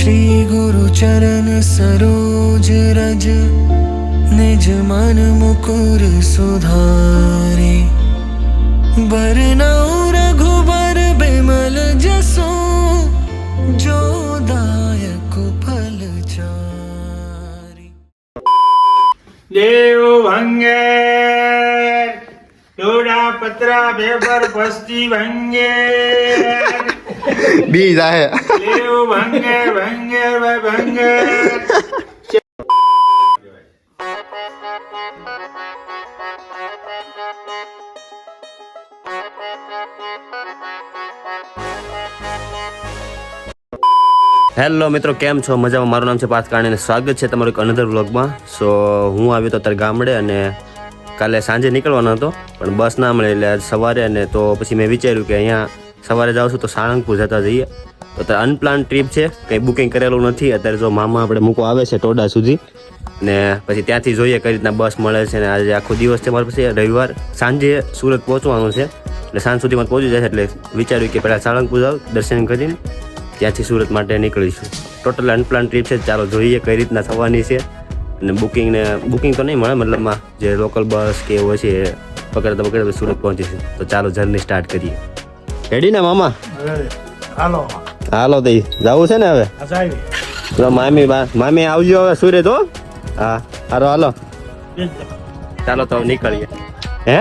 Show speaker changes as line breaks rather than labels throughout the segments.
શ્રી ગુરુ ચરણ સરોજ રજ નિજ મન મુકુર સુધારે બરનાઉ રઘુબર બિમલ જસો જો દાયક ફલ ચારી
દેવ ભંગે દોડા પત્રા ભેબર પસ્તી ભંગે
બી જાહે
ભંગે ભંગે ભંગે
હેલો મિત્રો કેમ છો? મજામાં? મારું નામ છે પાર્થ કાણે અને સ્વાગત છે તમારું એક અનધર વ્લોગમાં સો હું આવ્યો તો અત્યારે ગામડે અને કાલે સાંજે નીકળવાનો હતો. પણ બસ ના મળે એટલે આજ સવારે અને તો પછી મેં વિચાર્યું કે અહીંયા સવારે જાઉં છું તો સાળંગપુર જતા જઈએ. તો અત્યારે અનપ્લાન ટ્રીપ છે, કંઈ બુકિંગ કરેલું નથી. અત્યારે જો મામા આપણે મૂકવા આવે છે ટોડા સુધી. ને પછી ત્યાંથી જોઈએ કઈ રીતના બસ મળે છે ને આજે આખો દિવસ છે, મારે પછી રવિવાર. સાંજે સુરત પહોંચવાનું છે. એટલે સાંજ સુધીમાં પહોંચી જશે એટલે વિચાર્યું કે પહેલાં સાળંગપુર જાવ દર્શન કરીને ત્યાંથી સુરત માટે નીકળીશું. ટોટલ અનપ્લાન ટ્રીપ છે, ચાલો જોઈએ કઈ રીતના થવાની છે. અને બુકિંગ ને બુકિંગ તો નહીં મળે મતલબમાં જે લોકલ બસ કે એવું છે પકડતા પકડતા સુરત પહોંચીશું. તો ચાલો જર્ની સ્ટાર્ટ કરીએ. રેડી ને મામા?
હાલો.
હાલો તઈ જવું છે ને હવે? તો મામી બા મામી આવજો હવે સુરત હો. હા હારો હાલો. ચાલો તો નીકળીએ. હે?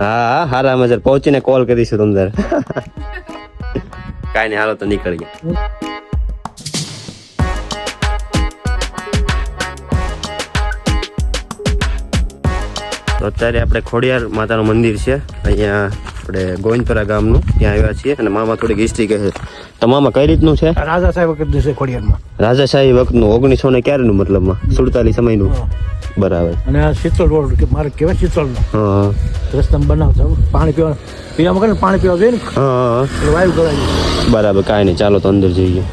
હા હા હારા મજર પહોંચીને કોલ કરીશું તમને કાંઈ નહીં હાલો તો નીકળીએ. તો અત્યારે આપણે ખોડિયાર માતાનું મંદિર છે. અહીંયા આપણે ગોવિંદપરા ગામનું ત્યાં આવ્યા છીએ અને મામા થોડીક હિસ્ટ્રી કહે છે. તો મામા કઈ રીતનું છે?
રાજા સાહેબ વખત દિવસે ખોડિયારમાં.
રાજાશાહી વખતનું ઓગણીસો ને ક્યારેનું મતલબમાં? સુડતાલીસ સમયનું? બરાબર.
અને આ શીતળ રોડ કે મારે કેવાય શીતળનો.
હા
રસ્તા બનાવતા પાણી પીવા પીવા વગર પાણી પીવા જોઈએ ને?
હા
વાયુ કરાય
બરાબર કાંઈ નહીં ચાલો તો અંદર જઈએ.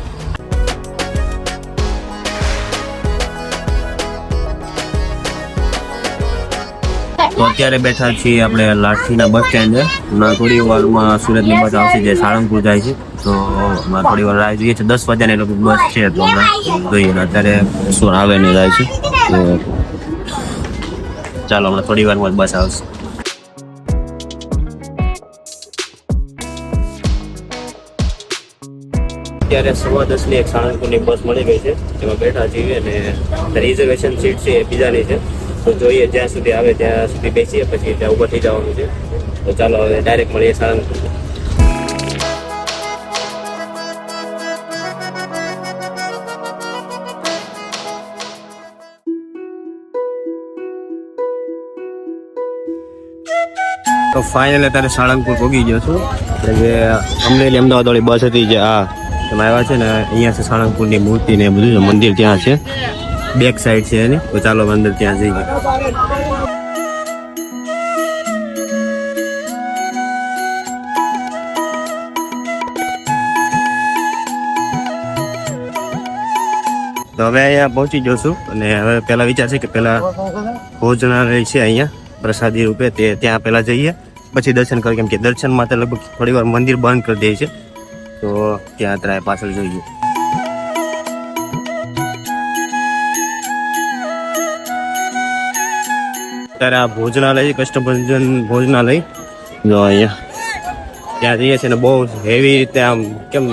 તો અત્યારે બેઠા છીએ આપણે લાઠીના બસ સ્ટેન્ડ હમણાં થોડી વારમાં સુરતની બસ આવશે જે સાળંગપુર જાય છે. તો હમણાં થોડી વાર રાહ જોઈએ છે. દસ વાગ્યાની લોકો બસ છે તો હમણાં જોઈએ ને અત્યારે શું આવે નહીં જાય છે. તો ચાલો, હમણાં થોડી વારમાં બસ આવશે. અત્યારે સવા દસની એક સાળંગપુરની બસ મળી ગઈ છે. એમાં બેઠા છીએ અને રિઝર્વેશન સીટ છે એ બીજાની છે. તો જોઈએ જ્યાં સુધી આવે ત્યાં સુધી બેસીએ, પછી ત્યાં ઊભા થઈ જવાનું છે. તો ચાલો હવે ડાયરેક્ટ મળીએ સાળંગપુર તો ફાઇનલ અત્યારે સાળંગપુર પહોંચી ગયો છું. એટલે જે અમરેલી અમદાવાદ વાળી બસ હતી જે આ, એમાં આવ્યા છે ને, અહીંયા છે સાળંગપુરની મૂર્તિ ને બધું મંદિર ત્યાં છે. બેક સાઈડ છે એની. તો ચાલો અંદર ત્યાં જઈએ. તો હવે અહીંયા પહોંચી જશું અને હવે પહેલાં વિચાર છે કે પહેલા ભોજનાલય છે અહીંયા, પ્રસાદી રૂપે તે ત્યાં પહેલાં જઈએ. પછી દર્શન કરીએ. કેમ કે દર્શન માટે લગભગ થોડી વાર મંદિર બંધ કરી દે છે. તો ત્યાં ત્રાય પાછળ જોઈએ. ત્યારે આ ભોજનાલય, કષ્ટભંજન ભોજનાલય. જો અહીંયા ત્યાં જઈએ છે ને બહુ હેવી રીતે આમ કેમ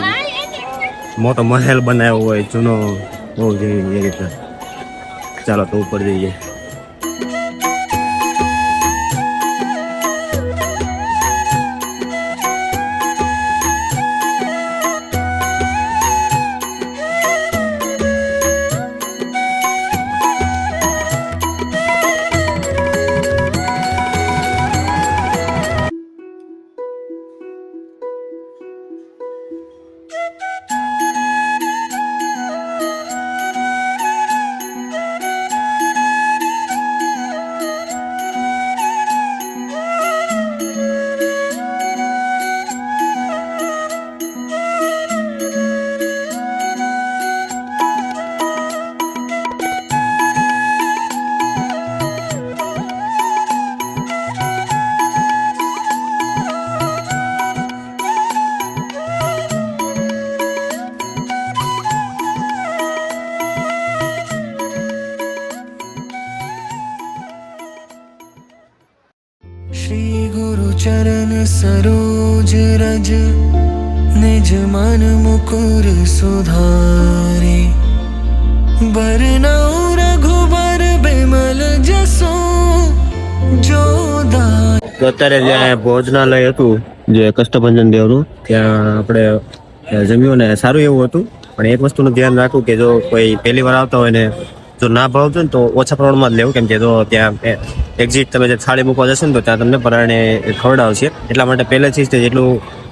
મોટો મહેલ બનાવ્યો હોય, જૂનો, બહુ જેવી રીતે. ચાલો તો ઉપર જઈએ.
ચરણ સરોજ રજ નિજ મન મુકુર સુધારે બરનૌ રઘુબર બિમલ જસો જોદા
તો અત્યારે જ્યાં ભોજનાલય હતું, જે કષ્ટભંજન દેવનું ત્યાં આપણે જમ્યું ને સારું એવું હતું. પણ એક વસ્તુનું ધ્યાન રાખવું કે જો કોઈ પહેલી વાર આવતા હોય ને જો ના ભાવતું ને તો ઓછા પ્રમાણમાં જ લેવું. કેમ કે તો ત્યાં એક્ઝિટ તમે જે થાળી મૂકવા જશો ને તો ત્યાં તમને પરાણે ખવડાવશે. એટલા માટે પહેલેથી જ તે જેટલું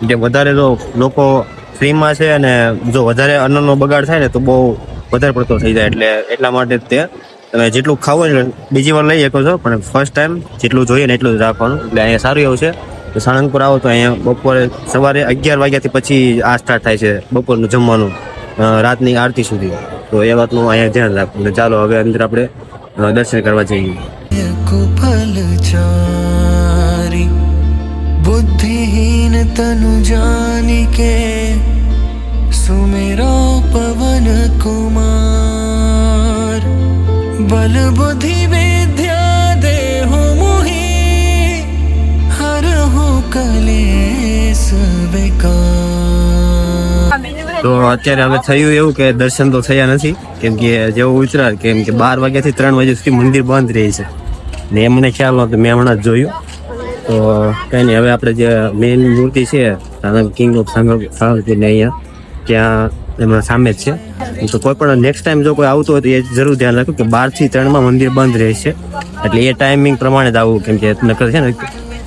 જે વધારે જો લોકો ફ્રીમાં છે અને જો વધારે અન્નનો બગાડ થાય ને તો બહુ વધારે પડતો થઈ જાય. એટલે એટલા માટે જ તે તમે જેટલું ખાવું ને બીજી વાર લઈ શકો છો. પણ ફર્સ્ટ ટાઈમ જેટલું જોઈએ ને એટલું જ રાખવાનું. એટલે અહીંયા સારું એવું છે. તો સાળંગપુર આવો તો અહીંયા બપોરે સવારે અગિયાર વાગ્યાથી પછી આ સ્ટાર્ટ થાય છે બપોરનું જમવાનું. રાતની આરતી સુધી. તો એ વાતનું અહીંયા ધ્યાન રાખવું ચાલો, હવે અંદર આપણે દર્શન કરવા જઈએ.
બુદ્ધિહીન તનુ જાની કે, સુમેરો પવન કુમાર. બલ બુદ્ધિ વિદ્યા દેહો મુહી, હર હું કલેશ વિકાર.
તો અત્યારે હવે થયું એવું કે દર્શન તો થયા નથી. કેમ કે જેવું ઉતરાય, કેમ કે બાર વાગ્યાથી ત્રણ વાગ્યા સુધી મંદિર બંધ રહે છે. ને એ મને ખ્યાલ નહોતો, મેં હમણાં જ જોયું. તો કઈ નહીં હવે આપણે જે મેઇન મૂર્તિ છે કિંગ ઓફ સાંગલપુર ને અહીંયા, ત્યાં એમાં સામે જ છે. તો કોઈ પણ નેક્સ્ટ ટાઈમ જો કોઈ આવતું હોય તો એ જરૂર ધ્યાન રાખવું કે બારથી ત્રણમાં મંદિર બંધ રહે છે. એટલે એ ટાઈમિંગ પ્રમાણે જ આવવું કેમ કે નકર છે ને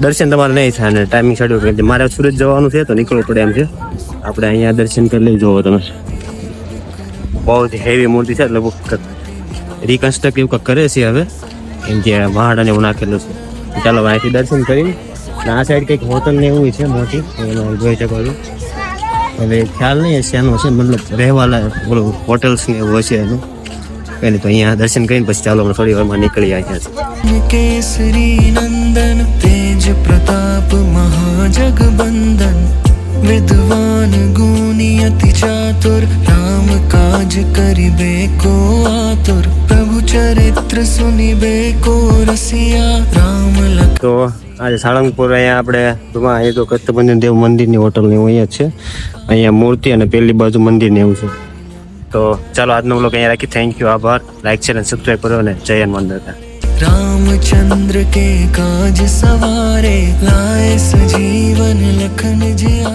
દર્શન તમારે નહીં થાય અને ટાઈમિંગ શેડ્યુલ કે મારે સુરત જવાનું છે તો નીકળવું પડે એમ છે. આપણે અહીંયા દર્શન કરી લઈ જોવો તમે. બહુ જ હેવી મૂર્તિ છે, એટલે રિકન્સ્ટ્રક્ટ એવું કંઈક કરે છે હવે. કેમ કે અને એવું નાખેલું છે. ચાલો અહીંથી દર્શન કરી અને આ સાઈડ કંઈક હોટલ ને એવું છે, મોટી. એમાં જોઈ શકો છો. હવે ખ્યાલ નહીં એનું છે, મતલબ રહેવાલા હોટલ્સ ને એવું હશે એનું. એને તો અહીંયા દર્શન કરીને પછી ચાલો અમે થોડી વારમાં નીકળી અહીંયા
કેસરી નંદન તેજ પ્રતાપ મહાજગબંદન વિદ્વાન ગુની અતિ ચાતુર રામ કાજ કરી બે કો આતુર પ્રભુ ચરિત્ર સુની બેકો રસિયા રામ
તો આજે સાળંગપુર અહીંયા આપણે ટૂંકમાં અહીંયા તો કચ્છ દેવ મંદિરની હોટલની અહીંયા છે. અહીંયા મૂર્તિ અને પેલી બાજુ મંદિર ને એવું છે. તો ચાલો આજનો વ્લોગ અહીંયા રાખી થેન્ક યુ આભાર લાઈક છે અને સબસ્ક્રાઈબ કરો અને જય હનુમાન દાદા
रामचंद्र के काज सवारे लाए सजीवन लखन जिया